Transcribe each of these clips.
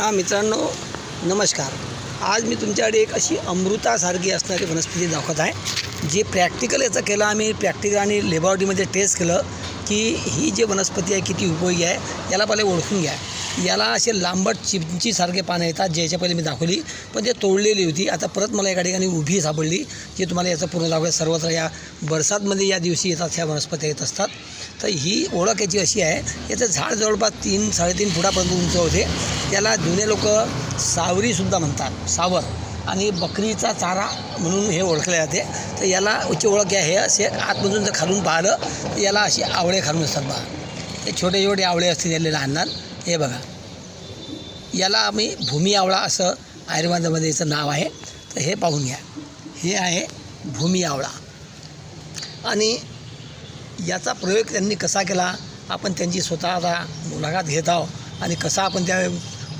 हां मित्रांनो नमस्कार. आज मी तुमच्याकडे एक अशी अमृतासारखी असणारी वनस्पती दाखवत आहे जे प्रॅक्टिकल याचं केलं आम्ही प्रॅक्टिकल आणि लेबॉरेटरीमध्ये टेस्ट केलं की ही जी वनस्पती आहे किती उपयोगी आहे याला पहिले ओळखून घ्या. याला असे लांबट चिंचीसारखे पानं येतात ज्याच्या पहिले मी दाखवली पण ते तोडलेली होती. आता परत मला एका ठिकाणी उभी सापडली जी तुम्हाला याचं पूर्ण दाखवूया. सर्वत्र या बरसातमध्ये या दिवशी येतात ह्या वनस्पत्या येत असतात. तर ही ओळख याची अशी आहे याचं झाड जवळपास तीन साडेतीन फुटापर्यंत उंच होते. त्याला जुने लोक सावरीसुद्धा म्हणतात सावर. आणि बकरीचा चारा म्हणून हे ओळखले जाते. तर याला उच्च ओळख आहे हे असे आतमधून जर खालून पाहिलं तर याला असे आवळे खालून असतात बघा. हे छोटे छोटे आवळे असतील याले लहान लहान. हे बघा. याला आम्ही भूमी आवळा असं आयुर्वेदामध्ये याचं नाव आहे. तर हे पाहून घ्या. हे आहे भूमी आवळा. आणि याचा प्रयोग त्यांनी कसा केला? आपण त्यांची स्वतःचा मुलाखत घेत आहोत. आणि कसा आपण त्या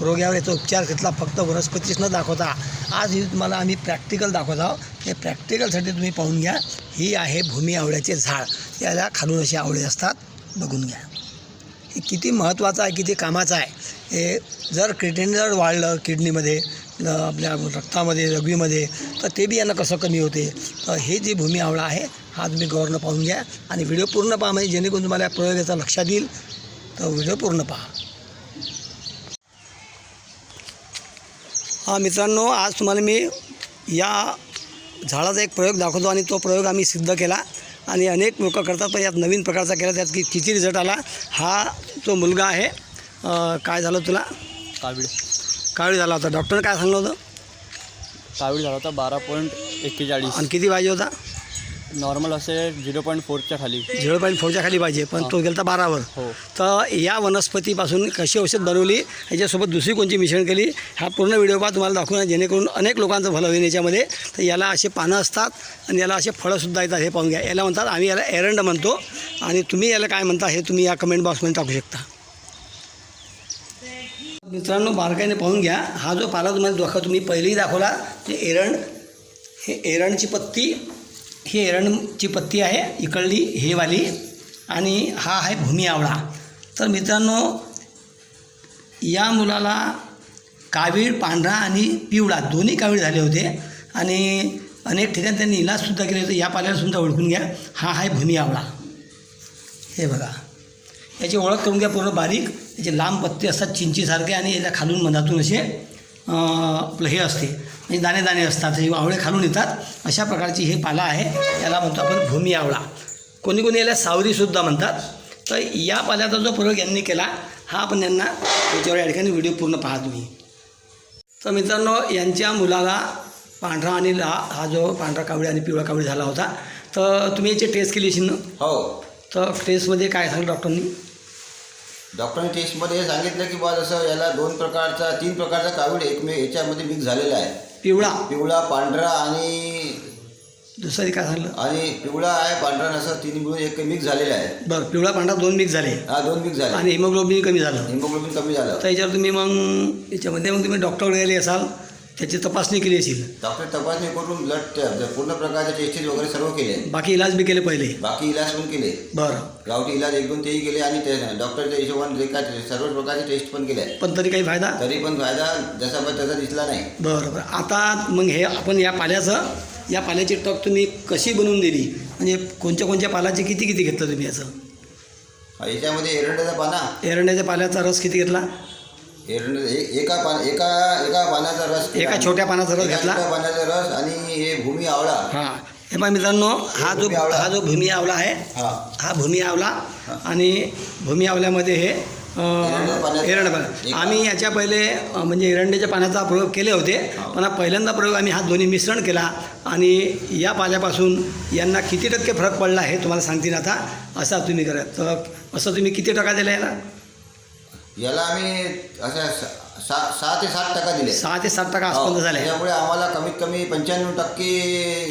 रोग्यावर याचा उपचार घेतला? फक्त वनस्पतीच न दाखवता. आज ही तुम्हाला आम्ही प्रॅक्टिकल दाखवत आहोत. हे प्रॅक्टिकलसाठी तुम्ही पाहून घ्या. ही आहे भूमी आवळ्याचे झाड. याला खालून असे आवळे असतात. बघून घ्या. हे किती महत्त्वाचं आहे किती कामाचं आहे. हे जर क्रिटेंडर जर वाढलं किडनीमध्ये आपल्या रक्तामध्ये रगवीमध्ये तर ते बी यांना कसं कमी होते? तर हे जी भूमी आवळा आहे हा तुम्ही गौरनं पाहून घ्या. आणि व्हिडिओ पूर्ण पहा म्हणजे जेणेकरून तुम्हाला या प्रयोगाचा लक्षात येईल. तर व्हिडिओ पूर्ण पहा. हा मित्रांनो आज तुम्हाला मी या झाडाचा एक प्रयोग दाखवतो आणि तो प्रयोग आम्ही सिद्ध केला. आणि अनेक लोक करतात पण यात नवीन प्रकारचा केला. त्यात की किती रिझल्ट आला हा तो मुलगा आहे. काय झालं तुला? कावीड काळी झाला होता. डॉक्टरने काय सांगलं होतं? कावीड झाला होता बारा पॉईंट एक्केचाळीस. आणि किती पाहिजे होता? नॉर्मल असे झिरो पॉईंट फोरच्या खाली. झिरो पॉईंट फोरच्या खाली पाहिजे पण तो गेला बारावर. हो. तर या वनस्पतीपासून कशी औषध बनवली ह्याच्यासोबत दुसरी कोणची मिश्रण केली हा पूर्ण व्हिडिओ पहा तुम्हाला दाखवून जेणेकरून अनेक लोकांचं भलं होईल याच्यामध्ये. तर याला असे पानं असतात आणि याला असे फळंसुद्धा येतात हे पाहून घ्या. याला म्हणतात आम्ही याला एरंड म्हणतो. आणि तुम्ही याला काय म्हणता हे तुम्ही या कमेंट बॉक्समध्ये टाकू शकता. मित्रांनो बारकाईने पाहून घ्या. हा जो पाला तुम्हाला दाखवा तुम्ही पहिलेही दाखवला ते एरंड हे एरंडची पत्ती ही एरंडची पत्ती आहे इकडली हे वाली आणि हा आहे भूमी आवळा. तर मित्रांनो या मुलाला कावीळ पांढरा आणि पिवळा दोन्ही कावीळ झाले होते. आणि अनेक ठिकाणी त्यांनी इलाजसुद्धा केले होते. या पाल्याला सुद्धा ओळखून घ्या. हा आहे भूमी आवळा. हे बघा. याची ओळख करून घ्या पूर्ण बारीक. याचे लांब पत्ते असतात चिंचीसारखे आणि याच्या खालून मधातून असे आपलं हे असते. म्हणजे दाणे दाणे असतात. हे आवळे खालून येतात. अशा प्रकारची हे पाला आहे. याला म्हणतो आपण भूमी आवळा. कोणी कोणी याला सावरीसुद्धा म्हणतात. तर या पाल्याचा जो प्रयोग यांनी केला हा आपण यांना याच्यावर या ठिकाणी व्हिडिओ पूर्ण पहा तुम्ही. तर मित्रांनो यांच्या मुलाला पांढरा आणि ला हा जो पांढरा कावळी आणि पिवळा कावळी झाला होता. तर तुम्ही याची टेस्ट केली असेल ना? हो. तर टेस्टमध्ये काय सांगितलं डॉक्टरनी डॉक्टरांनी टेस्टमध्ये हे सांगितलं की बा जसं याला दोन प्रकारचा तीन प्रकारचा कावीड एकमे याच्यामध्ये मिक्स झालेला आहे. पिवळा. पिवळा पांढरा आणि दुसरी काय सांगितलं? आणि पिवळा आहे पांढरा असं तीन मिळून एक मिक्स झालेला आहे. बरं पिवळा पांढरा दोन मिक्स झाले. हा दोन मिक्स झाले. आणि हिमोग्लोबिन कमी झालं. हिमोग्लोबिन कमी झालं. तर याच्यावर तुम्ही मग याच्यामध्ये मग तुम्ही डॉक्टर गेले असाल त्याची तपासणी केली असेल. डॉक्टर तपासणी करून ब्लड पूर्ण प्रकारचे टेस्टेज वगैरे सर्व केले. बाकी इलाज बी केले पहिले. बाकी इलाज पण केले. बरं. गावठी इलाज एक दोन तेही केले आणि ते डॉक्टरच्या हिशोबाने जे काय ते सर्व प्रकारचे टेस्ट पण केले. पण तरी काही फायदा? तरी पण फायदा जसा पण तसा दिसला नाही. बरं बरं. आता मग हे आपण या पाल्याचं या पाल्याची टक तुम्ही कशी बनवून दिली? म्हणजे कोणत्या कोणत्या पालाचे किती किती घेतलं तुम्ही याचं? याच्यामध्ये एरंडाचा पाना. एरंड्याच्या पाल्याचा रस किती घेतला? एरंड एका पान एका एका पानाचा रस एका छोट्या पानाचा रस एका घेतला. छोट्या पानाचा रस आणि हे भूमी आवळा. हां. हे पहा मित्रांनो हा जो भूमी आवळा. हा जो भूमी आवला आहे हा. हा भूमी आवला आणि भूमी आवल्यामध्ये हे एरंड पाण्याचं- एरंड पान एक- आम्ही याच्या पहिले अ, म्हणजे एरंड्याच्या पाण्याचा प्रयोग केले होते. पण हा पहिल्यांदा प्रयोग आम्ही हा दोन्ही मिश्रण केला आणि या पाल्यापासून यांना किती टक्के फरक पडला हे तुम्हाला सांगतील आता. असा तुम्ही करा. तर असं तुम्ही किती टका दिला याला? याला आम्ही असं सहा सहा ते सात टक्का दिले. सहा ते सात टका हो. झाले. त्यामुळे आम्हाला कमीत कमी पंच्याण्णव टक्के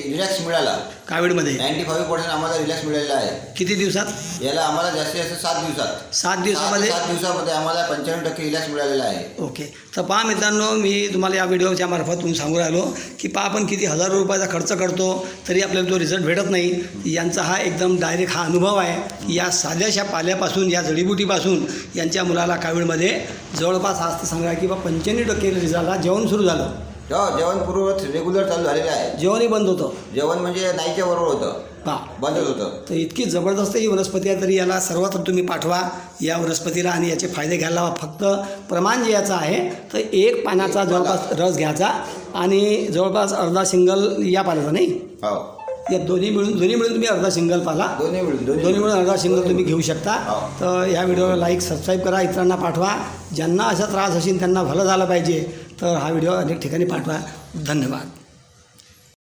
रिलॅक्स मिळाला. कावीडमध्ये? नाईन्टी फाईव्ह पर्सेंट आम्हाला रिलॅक्स मिळालेला आहे. किती दिवसात? याला आम्हाला जास्तीत जास्त सात दिवसात. सात दिवसामध्ये? सात दिवसामध्ये आम्हाला पंच्याण्णव टक्के रिलॅक्स मिळालेला आहे. ओके. तर पहा मित्रांनो मी तुम्हाला या व्हिडिओच्या मार्फत सांगू राहिलो की पहा आपण किती हजारो रुपयाचा खर्च करतो तरी आपल्याला तो रिझल्ट भेटत नाही. यांचा हा एकदम डायरेक्ट हा अनुभव आहे या साध्याशा पाल्यापासून या जडीबुटीपासून यांच्या मुलाला कावीळमध्ये जवळपास आज तर सांगा की बा पंच्याण्णव टक्के रिझल्ट जेवण सुरू झालं. हो जेवण पूर्ववत रेग्युलर चालू झालेलं आहे. जेवणही बंद होतं. जेवण म्हणजे नाहीच्या बरोबर होतं. पहा बंदच होतं तर इतकी जबरदस्त ही वनस्पती आहे तरी याला सर्वात तुम्ही पाठवा. या वनस्पतीला आणि याचे फायदे घ्यायला हवा फक्त प्रमाण जे याचं आहे तर एक पानाचा जवळपास रस घ्यायचा आणि जवळपास अर्धा सिंगल या पाण्याचा नाही? हो. या दोन्ही मिळून दोन्ही मिळून तुम्ही अर्धा सिंगल पाला दोन्ही मिळून दोन्ही मिळून अर्धा सिंगल तुम्ही घेऊ शकता. हो. तर या व्हिडिओला लाईक सबस्क्राईब करा इतरांना पाठवा. ज्यांना असा त्रास असेल त्यांना भलं झालं पाहिजे तर हा व्हिडिओ अनेक ठिकाणी पाठवा. धन्यवाद.